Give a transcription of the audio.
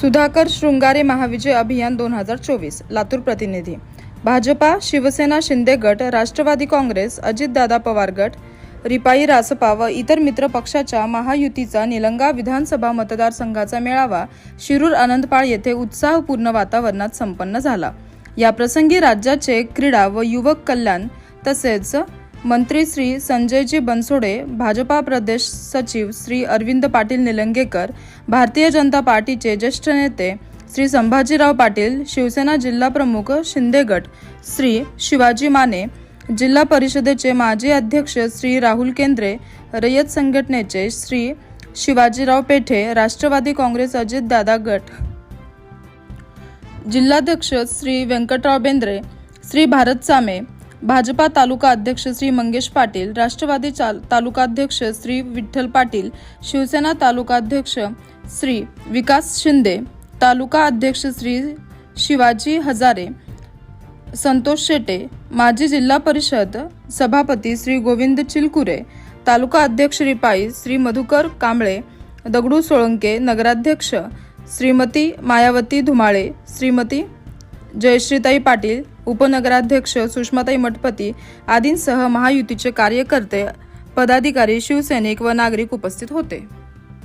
सुधाकर शृंगारे महाविजय अभियान दोन हजार चोवीस लातूर प्रतिनिधी. भाजपा शिवसेना शिंदे गट राष्ट्रवादी काँग्रेस अजितदादा पवार गट रिपाई रासपा व इतर मित्र पक्षाच्या महायुतीचा निलंगा विधानसभा मतदारसंघाचा मेळावा शिरूर आनंदपाळ येथे उत्साहपूर्ण वातावरणात संपन्न झाला. या प्रसंगी राज्याचे क्रीडा व युवक कल्याण तसेच मंत्री श्री संजयजी बनसोडे भाजपा प्रदेश सचिव श्री अरविंद पाटील निलंगेकर भारतीय जनता पार्टीचे ज्येष्ठ नेते श्री संभाजीराव पाटील शिवसेना जिल्हा प्रमुख शिंदे गट श्री शिवाजी माने जिल्हा परिषदेचे माजी अध्यक्ष श्री राहुल केंद्रे रयत संघटनेचे श्री शिवाजीराव पेठे राष्ट्रवादी काँग्रेस अजितदादा गट. जिल्हाध्यक्ष श्री व्यंकटराव बेंद्रे श्री भारत सामे भाजपा तालुका अध्यक्ष श्री मंगेश पाटील राष्ट्रवादी चाल- श्री विठ्ठल पाटील शिवसेना तालुकाध्यक्ष श्री विकास शिंदे तालुका अध्यक्ष श्री शिवाजी हजारे संतोष शेटे माजी जिल्हा परिषद सभापती श्री गोविंद चिलकुरे तालुका अध्यक्ष रिपाई श्री मधुकर कांबळे दगडू सोळंके नगराध्यक्ष श्रीमती मायावती धुमाळे श्रीमती जयश्रीताई पाटील उपनगराध्यक्ष सुषमाताई मठपती आदींसह महायुतीचे कार्यकर्ते पदाधिकारी शिवसैनिक व नागरिक उपस्थित होते.